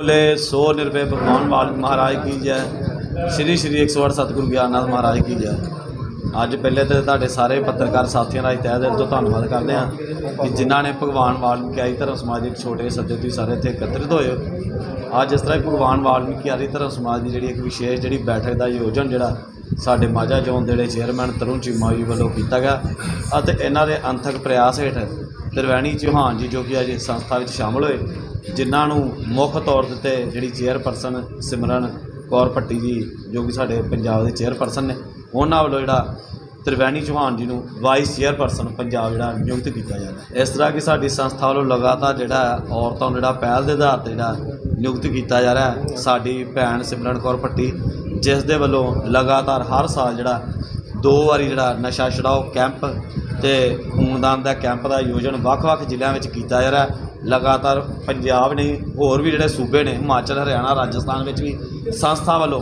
बोले सो निरभय भगवान वाल्मीकि महाराज की जय ਸ਼੍ਰੀ ਸ਼੍ਰੀ 108 ਸਤਿਗੁਰੂ ਗਿਆਨਨਾਥ ਮਹਾਰਾਜ ਕੀ ਜੈ ਅੱਜ ਪਹਿਲੇ ਤੇ ਤੁਹਾਡੇ ਸਾਰੇ ਪੱਤਰਕਾਰ ਸਾਥੀਆਂ ਦਾ ਅਸੀਂ ਤਹਿ ਦਿਲ ਤੋਂ ਧੰਨਵਾਦ ਕਰਦੇ ਹਾਂ ਕਿ ਜਿਨ੍ਹਾਂ ਨੇ ਭਗਵਾਨ ਵਾਲਮੀਕੀ ਆਈ ਧਰਮ ਸਮਾਜ ਦੇ ਇੱਕ ਛੋਟੇ ਸੱਦੇ ਤੁਸੀਂ ਸਾਰੇ ਇੱਥੇ ਇਕੱਤਰਿਤ ਹੋਏ ਹੋ ਅੱਜ ਇਸ ਤਰ੍ਹਾਂ ਹੀ ਭਗਵਾਨ ਵਾਲਮੀਕੀ ਆਰੀ ਧਰਮ ਸਮਾਜ ਦੀ ਜਿਹੜੀ ਇੱਕ ਵਿਸ਼ੇਸ਼ ਜਿਹੜੀ ਬੈਠਕ ਦਾ ਆਯੋਜਨ ਜਿਹੜਾ ਸਾਡੇ ਮਾਝਾ ਜ਼ੋਨ ਦੇ ਜਿਹੜੇ ਚੇਅਰਮੈਨ ਤਰੁਣ ਚੀਮਾ ਜੀ ਵੱਲੋਂ ਕੀਤਾ ਗਿਆ ਅਤੇ ਇਹਨਾਂ ਦੇ ਅੰਥਕ ਪ੍ਰਯਾਸ ਹੇਠ ਤ੍ਰਿਵੈਣੀ ਚੌਹਾਨ ਜੀ ਜੋ ਕਿ ਅੱਜ ਇਸ ਸੰਸਥਾ ਵਿੱਚ ਸ਼ਾਮਲ ਹੋਏ ਜਿਨ੍ਹਾਂ ਨੂੰ ਮੁੱਖ ਤੌਰ ਦੇ ਉੱਤੇ ਜਿਹੜੀ ਚੇਅਰਪਰਸਨ ਸਿਮਰਨ ਕੌਰ ਭੱਟੀ ਜੀ, ਜੋ ਕਿ ਸਾਡੇ ਪੰਜਾਬ ਦੇ ਚੇਅਰਪਰਸਨ ਨੇ, ਉਹਨਾਂ ਵੱਲੋਂ ਜਿਹੜਾ ਤ੍ਰਿਵੈਣੀ ਚੌਹਾਨ ਜੀ ਨੂੰ ਵਾਈਸ ਚੇਅਰਪਰਸਨ ਪੰਜਾਬ ਜਿਹੜਾ ਨਿਯੁਕਤ ਕੀਤਾ ਜਾ ਰਿਹਾ ਇਸ ਤਰ੍ਹਾਂ ਕਿ ਸਾਡੀ ਸੰਸਥਾ ਵੱਲੋਂ ਲਗਾਤਾਰ ਜਿਹੜਾ ਔਰਤਾਂ ਨੂੰ ਜਿਹੜਾ ਪਹਿਲ ਦੇ ਆਧਾਰ ਤੇ ਜਿਹੜਾ ਨਿਯੁਕਤ ਕੀਤਾ ਜਾ ਰਿਹਾ ਹੈ। ਸਾਡੀ ਭੈਣ ਸਿਮਰਨ ਕੌਰ ਭੱਟੀ, ਜਿਸ ਦੇ ਵੱਲੋਂ ਲਗਾਤਾਰ ਹਰ ਸਾਲ ਜਿਹੜਾ ਦੋ ਵਾਰੀ ਜਿਹੜਾ ਨਸ਼ਾ ਛੁਡਾਓ ਕੈਂਪ ਤੇ ਖੂਨਦਾਨ ਦਾ ਕੈਂਪ ਦਾ ਆਯੋਜਨ ਵੱਖ-ਵੱਖ ਜ਼ਿਲ੍ਹਿਆਂ ਵਿੱਚ ਕੀਤਾ ਜਾ ਰਿਹਾ ਹੈ। ਲਗਾਤਾਰ ਪੰਜਾਬ ਨੇ ਹੋਰ ਵੀ ਜਿਹੜੇ ਸੂਬੇ ਨੇ, ਹਿਮਾਚਲ, ਹਰਿਆਣਾ, ਰਾਜਸਥਾਨ ਵਿੱਚ ਵੀ ਸੰਸਥਾ ਵੱਲੋਂ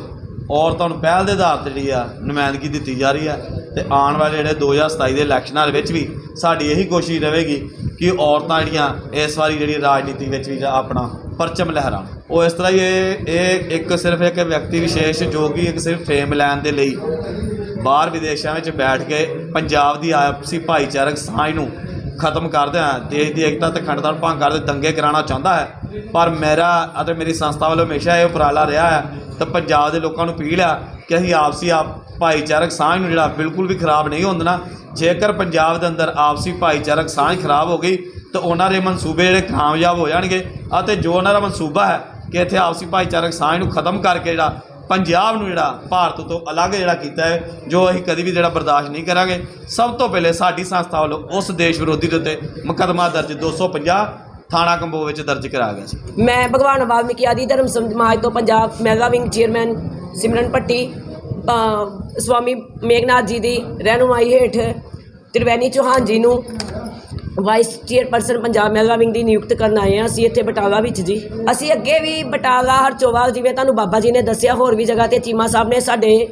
ਔਰਤਾਂ ਨੂੰ ਪਹਿਲ ਦੇ ਆਧਾਰ ਤੇ ਜਿਹੜੀ ਆ ਨੁਮਾਇੰਦਗੀ ਦਿੱਤੀ ਜਾ ਰਹੀ ਹੈ ਤੇ ਆਉਣ ਵਾਲੇ ਜਿਹੜੇ 2027 ਦੇ ਇਲੈਕਸ਼ਨਾਂ ਦੇ ਵਿੱਚ ਵੀ ਸਾਡੀ ਇਹੀ ਕੋਸ਼ਿਸ਼ ਰਹੇਗੀ ਕਿ ਔਰਤਾਂ ਜਿਹੜੀਆਂ ਇਸ ਵਾਰੀ ਜਿਹੜੀ ਰਾਜਨੀਤੀ ਵਿੱਚ ਵੀ ਜਿਹੜਾ ਆਪਣਾ ਪਰਚਮ ਲਹਿਰਾਉਣ ਉਹ ਇਸ ਤਰ੍ਹਾਂ ਹੀ ਇਹ ਇਹ ਇੱਕ ਸਿਰਫ ਇੱਕ ਵਿਅਕਤੀ ਵਿਸ਼ੇਸ਼ ਜੋ ਕਿ ਇੱਕ ਸਿਰਫ ਫੇਮ ਲੈਣ ਦੇ ਲਈ ਬਾਹਰ ਵਿਦੇਸ਼ਾਂ ਵਿੱਚ ਬੈਠ ਕੇ ਪੰਜਾਬ ਦੀ ਆਪਸੀ ਭਾਈਚਾਰਕ ਸਾਂਝ ਨੂੰ ਖਤਮ ਕਰਦੇ ਆ ਦੇਸ਼ ਦੀ ਏਕਤਾ ਤੇ ਅਖੰਡਤਾ ਭੰਗ ਕਰਦੇ ਦੰਗੇ ਕਰਾਉਣਾ ਚਾਹੁੰਦਾ ਹੈ। ਪਰ ਮੇਰਾ ਅਤੇ ਮੇਰੀ ਸੰਸਥਾ ਵੱਲੋਂ ਹਮੇਸ਼ਾ ਇਹ ਉਪਰਾਲਾ ਰਿਹਾ ਹੈ ਤਾਂ ਪੰਜਾਬ ਦੇ ਲੋਕਾਂ ਨੂੰ ਅਪੀਲ ਆ ਕਿ ਅਸੀਂ ਆਪਸੀ ਆਪ ਭਾਈਚਾਰਕ ਸਾਂਝ ਨੂੰ ਜਿਹੜਾ ਬਿਲਕੁਲ ਵੀ ਖਰਾਬ ਨਹੀਂ ਹੋਣ ਦੇਣਾ। ਜੇਕਰ ਪੰਜਾਬ ਦੇ ਅੰਦਰ ਆਪਸੀ ਭਾਈਚਾਰਕ ਸਾਂਝ ਖਰਾਬ ਹੋ ਗਈ ਤਾਂ ਉਹਨਾਂ ਦੇ ਮਨਸੂਬੇ ਜਿਹੜੇ ਕਾਮਯਾਬ ਹੋ ਜਾਣਗੇ ਅਤੇ ਜੋ ਉਹਨਾਂ ਦਾ ਮਨਸੂਬਾ ਹੈ ਕਿ ਇੱਥੇ ਆਪਸੀ ਭਾਈਚਾਰਕ ਸਾਂਝ ਨੂੰ ਖਤਮ ਕਰਕੇ ਜਿਹੜਾ ਪੰਜਾਬ ਨੂੰ ਜਿਹੜਾ ਭਾਰਤ ਤੋਂ ਅਲੱਗ ਜਿਹੜਾ ਕੀਤਾ ਹੈ, ਜੋ ਅਸੀਂ ਕਦੀ ਵੀ ਜਿਹੜਾ ਬਰਦਾਸ਼ਤ ਨਹੀਂ ਕਰਾਂਗੇ, ਸਭ ਤੋਂ ਪਹਿਲੇ ਸਾਡੀ ਸੰਸਥਾ ਵੱਲੋਂ ਉਸ ਦੇਸ਼ ਵਿਰੋਧੀ ਦੇ ਉੱਤੇ ਮੁਕੱਦਮਾ ਦਰਜ 250 ਥਾਣਾ ਕੰਬੋ ਵਿੱਚ ਦਰਜ ਕਰਾਇਆ ਗਿਆ ਸੀ। ਮੈਂ ਭਗਵਾਨ ਵਾਲਮੀਕੀ ਆਦੀ ਧਰਮ ਸਮਾਜ ਤੋਂ Punjab mega wing chairman Simran Bhatti Swami Meghnath ji ਦੀ ਰਹਿਨੁਮਾਈ ਹੇਠ ਤ੍ਰਿਵੈਣੀ ਚੌਹਾਨ ਜੀ ਨੂੰ vice chairperson Punjab mega wing ਦੀ ਨਿਯੁਕਤ ਕਰਨ ਆਏ ਹਾਂ ਅਸੀਂ ਇੱਥੇ ਬਟਾਲਾ ਵਿੱਚ ਜੀ। ਅਸੀਂ ਅੱਗੇ ਵੀ ਬਟਾਲਾ, ਹਰਚੋਵਾਲ ਜਿਵੇਂ ਤੁਹਾਨੂੰ ਬਾਬਾ ਜੀ ਨੇ ਦੱਸਿਆ, ਹੋਰ ਵੀ ਜਗ੍ਹਾ ਤੇ ਚੀਮਾ ਸਾਹਿਬ ਨੇ ਸਾਡੇ,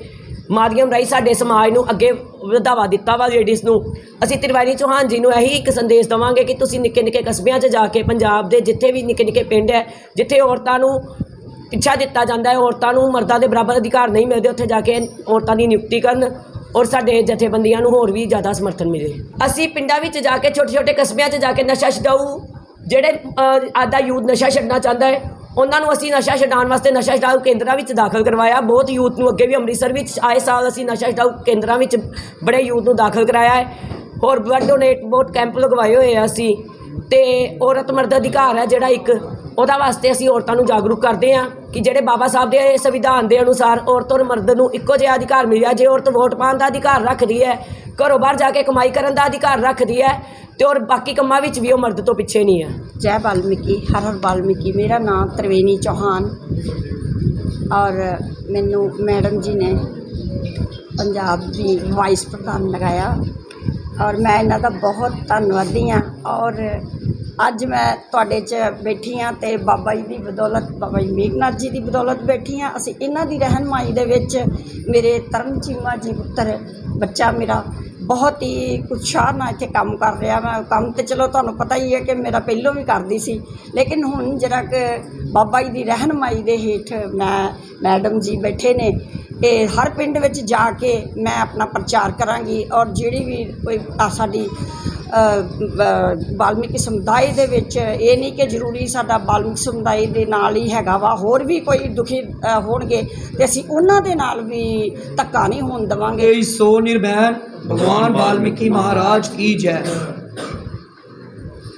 ਮਾਧਿਅਮ ਰਾਹੀਂ ਸਾਡੇ ਸਮਾਜ ਨੂੰ ਅੱਗੇ ਵਧਾਵਾ ਦਿੱਤਾ ਵਾ ਲੇਡੀਜ਼ ਨੂੰ। ਅਸੀਂ ਤ੍ਰਿਵੈਣੀ ਚੌਹਾਨ ਜੀ ਨੂੰ ਇਹੀ ਇੱਕ ਸੰਦੇਸ਼ ਦਵਾਂਗੇ ਕਿ ਤੁਸੀਂ ਨਿੱਕੇ ਨਿੱਕੇ ਕਸਬਿਆਂ 'ਚ ਜਾ ਕੇ ਪੰਜਾਬ ਦੇ ਜਿੱਥੇ ਵੀ ਨਿੱਕੇ ਨਿੱਕੇ ਪਿੰਡ ਹੈ, ਜਿੱਥੇ ਔਰਤਾਂ ਨੂੰ ਪਿੱਛਾ ਦਿੱਤਾ ਜਾਂਦਾ ਹੈ, ਔਰਤਾਂ ਨੂੰ ਮਰਦਾਂ ਦੇ ਬਰਾਬਰ ਅਧਿਕਾਰ ਨਹੀਂ ਮਿਲਦੇ, ਉੱਥੇ ਜਾ ਕੇ ਔਰਤਾਂ ਦੀ ਨਿਯੁਕਤੀ ਕਰਨ। ਔਰ ਸਾਡੇ ਜਥੇਬੰਦੀਆਂ ਨੂੰ ਹੋਰ ਵੀ ਜ਼ਿਆਦਾ ਸਮਰਥਨ ਮਿਲੇ। ਅਸੀਂ ਪਿੰਡਾਂ ਵਿੱਚ ਜਾ ਕੇ ਛੋਟੇ ਛੋਟੇ ਕਸਬਿਆਂ 'ਚ ਜਾ ਕੇ ਨਸ਼ਾ ਛਡਾਊ ਜਿਹੜੇ ਅ, ਆਦਾ ਯੂਥ ਨਸ਼ਾ ਛੱਡਣਾ ਚਾਹੁੰਦਾ ਹੈ ਉਹਨਾਂ ਨੂੰ ਅਸੀਂ ਨਸ਼ਾ ਛਡਾਉਣ ਵਾਸਤੇ ਨਸ਼ਾ ਛਡਾਊ ਕੇਂਦਰਾਂ ਵਿੱਚ ਦਾਖਲ ਕਰਵਾਇਆ। ਬਹੁਤ ਯੂਥ ਨੂੰ ਅੱਗੇ ਵੀ ਅੰਮ੍ਰਿਤਸਰ ਵਿੱਚ ਆਏ ਸਾਲ ਅਸੀਂ ਨਸ਼ਾ ਛਡਾਊ ਕੇਂਦਰਾਂ ਵਿੱਚ ਬੜੇ ਯੂਥ ਨੂੰ ਦਾਖਲ ਕਰਾਇਆ ਹੈ। ਹੋਰ ਬਲੱਡ ਡੋਨੇਟ ਬਹੁਤ ਕੈਂਪ ਲਗਵਾਏ ਹੋਏ ਆ ਅਸੀਂ। ਤੇ ਔਰਤ ਮਰਦ ਅਧਿਕਾਰ ਹੈ ਜਿਹੜਾ ਇੱਕ ਉਹਦਾ ਵਾਸਤੇ ਅਸੀਂ ਔਰਤਾਂ ਨੂੰ ਜਾਗਰੂਕ ਕਰਦੇ ਹਾਂ ਕਿ ਜਿਹੜੇ ਬਾਬਾ ਸਾਹਿਬ ਦੇ ਸੰਵਿਧਾਨ ਦੇ ਅਨੁਸਾਰ ਔਰਤ ਔਰ ਮਰਦ ਨੂੰ ਇੱਕੋ ਜਿਹਾ ਅਧਿਕਾਰ ਮਿਲਿਆ, ਜੇ ਔਰਤ ਵੋਟ ਪਾਉਣ ਦਾ ਅਧਿਕਾਰ ਰੱਖਦੀ ਹੈ, ਘਰੋਂ ਬਾਹਰ ਜਾ ਕੇ ਕਮਾਈ ਕਰਨ ਦਾ ਅਧਿਕਾਰ ਰੱਖਦੀ ਹੈ ਤੇ ਔਰ ਬਾਕੀ ਕੰਮਾਂ ਵਿੱਚ ਵੀ ਉਹ ਮਰਦ ਤੋਂ ਪਿੱਛੇ ਨਹੀਂ ਹੈ। ਜੈ ਵਾਲਮੀਕੀ ਹਰ ਹਰ ਵਾਲਮੀਕੀ ਮੇਰਾ ਨਾਮ ਤ੍ਰਿਵੇਣੀ ਚੌਹਾਨ ਔਰ ਮੈਨੂੰ ਮੈਡਮ ਜੀ ਨੇ ਪੰਜਾਬ ਦੀ ਵਾਈਸ ਪ੍ਰਧਾਨ ਲਗਾਇਆ ਔਰ ਮੈਂ ਇਹਨਾਂ ਦਾ ਬਹੁਤ ਧੰਨਵਾਦੀ ਹਾਂ ਔਰ ਅੱਜ ਮੈਂ ਤੁਹਾਡੇ 'ਚ ਬੈਠੀ ਹਾਂ ਤੇ ਬਾਬਾ ਜੀ ਦੀ ਬਦੌਲਤ, ਬਾਬਾ ਜੀ ਮੇਘਨਾਥ ਜੀ ਦੀ ਬਦੌਲਤ ਬੈਠੀ ਹਾਂ। ਅਸੀਂ ਇਹਨਾਂ ਦੀ ਰਹਿਨਮਾਈ ਦੇ ਵਿੱਚ ਮੇਰੇ ਤਰਨ ਚੀਮਾ ਜੀ ਪੁੱਤਰ ਬੱਚਾ ਮੇਰਾ ਬਹੁਤ ਹੀ ਉਤਸ਼ਾਹ ਨਾਲ ਇੱਥੇ ਕੰਮ ਕਰ ਰਿਹਾ ਮੈਂ ਕੰਮ ਤੇ ਚਲੋ ਤੁਹਾਨੂੰ ਪਤਾ ਹੀ ਹੈ ਕਿ ਮੇਰਾ ਪਹਿਲੋਂ ਵੀ ਕਰਦੀ ਸੀ, ਲੇਕਿਨ ਹੁਣ ਜਿਹੜਾ ਕਿ ਬਾਬਾ ਜੀ ਦੀ ਰਹਿਨਮਾਈ ਦੇ ਹੇਠ ਮੈਂ ਮੈਡਮ ਜੀ ਬੈਠੇ ਨੇ ਇਹ ਹਰ ਪਿੰਡ ਵਿੱਚ ਜਾ ਕੇ ਮੈਂ ਆਪਣਾ ਪ੍ਰਚਾਰ ਕਰਾਂਗੀ ਔਰ ਜਿਹੜੀ ਵੀ ਕੋਈ ਸਾਡੀ ਅ, ਵਾਲਮੀਕੀ ਸਮੁਦਾਇ ਦੇ ਵਿੱਚ ਇਹ ਨਹੀਂ ਕਿ ਜ਼ਰੂਰੀ ਸਾਡਾ ਵਾਲਮੀਕੀ ਸਮੁਦਾਇ ਦੇ ਨਾਲ ਹੀ ਹੈਗਾ ਵਾ ਹੋਰ ਵੀ ਕੋਈ ਦੁਖੀ ਹੋਣਗੇ ਤੇ ਅਸੀਂ ਉਹਨਾਂ ਦੇ ਨਾਲ ਵੀ ਧੱਕਾ ਨਹੀਂ ਹੋਣ ਦੇਵਾਂਗੇ। ਇਹ ਸੋ ਨਿਰਭੈਨ ਭਗਵਾਨ ਵਾਲਮੀਕੀ ਮਹਾਰਾਜ ਕੀ ਜੈ।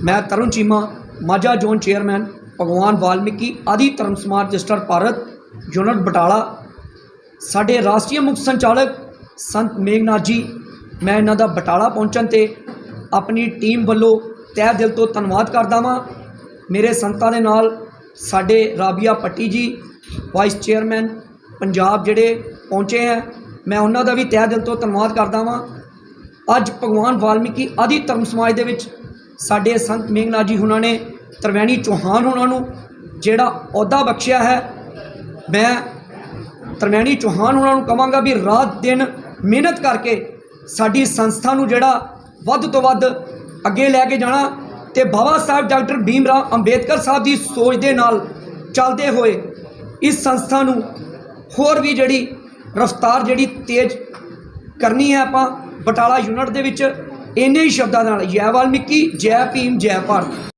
ਮੈਂ ਤਰੁਣ ਚੀਮਾ ਮਾਝਾ ਜ਼ੋਨ ਚੇਅਰਮੈਨ ਭਗਵਾਨ ਵਾਲਮੀਕੀ ਆਦਿ ਧਰਮ ਸਮਾਜ ਰਜਿਸਟਰ ਭਾਰਤ ਯੂਨਿਟ ਬਟਾਲਾ। ਸਾਡੇ ਰਾਸ਼ਟਰੀ ਮੁੱਖ ਸੰਚਾਲਕ ਸੰਤ ਮੇਘਨਾਥ ਜੀ ਮੈਂ ਇਹਨਾਂ ਦਾ ਬਟਾਲਾ ਪਹੁੰਚਣ ਤੇ ਆਪਣੀ ਟੀਮ ਵੱਲੋਂ ਤਹਿ ਦਿਲ ਤੋਂ ਧੰਨਵਾਦ ਕਰਦਾ ਵਾਂ। ਮੇਰੇ ਸੰਤਾਂ ਦੇ ਨਾਲ ਸਾਡੇ ਰਾਬੀਆ ਪੱਟੀ ਜੀ ਵਾਈਸ ਚੇਅਰਮੈਨ ਪੰਜਾਬ ਜਿਹੜੇ ਪਹੁੰਚੇ ਹੈ, ਮੈਂ ਉਹਨਾਂ ਦਾ ਵੀ ਤਹਿ ਦਿਲ ਤੋਂ ਧੰਨਵਾਦ ਕਰਦਾ ਵਾਂ। ਅੱਜ ਭਗਵਾਨ ਵਾਲਮੀਕੀ ਆਦਿ ਧਰਮ ਸਮਾਜ ਦੇ ਵਿੱਚ ਸਾਡੇ ਸੰਤ ਮੇਘਨਾਥ ਜੀ ਹੁਣਾਂ ਨੇ, ਤਰਵੈਣੀ ਚੌਹਾਨ ਹੁਣਾਂ ਨੂੰ ਜਿਹੜਾ ਅਹੁਦਾ ਬਖਸ਼ਿਆ ਹੈ, ਮੈਂ ਤਰਵੈਣੀ ਚੌਹਾਨ ਉਹਨਾਂ ਨੂੰ ਕਹਾਂਗਾ ਵੀ ਰਾਤ ਦਿਨ ਮਿਹਨਤ ਕਰਕੇ ਸਾਡੀ ਸੰਸਥਾ ਨੂੰ ਜਿਹੜਾ ਵੱਧ ਤੋਂ ਵੱਧ ਅੱਗੇ ਲੈ ਕੇ ਜਾਣਾ ਤੇ ਬਾਬਾ ਸਾਹਿਬ ਡਾਕਟਰ ਭੀਮ ਰਾਓ ਅੰਬੇਦਕਰ ਸਾਹਿਬ ਦੀ ਸੋਚ ਦੇ ਨਾਲ ਚੱਲਦੇ ਹੋਏ ਇਸ ਸੰਸਥਾ ਨੂੰ ਹੋਰ ਵੀ ਜਿਹੜੀ ਰਫ਼ਤਾਰ ਜਿਹੜੀ ਤੇਜ਼ ਕਰਨੀ ਹੈ ਆਪਾਂ ਬਟਾਲਾ ਯੂਨਿਟ ਦੇ ਵਿੱਚ, ਇੰਨੇ ਹੀ ਸ਼ਬਦਾਂ ਨਾਲ, ਜੈ ਵਾਲਮੀਕੀ, ਜੈ ਭੀਮ, ਜੈ ਭਾਰਤ।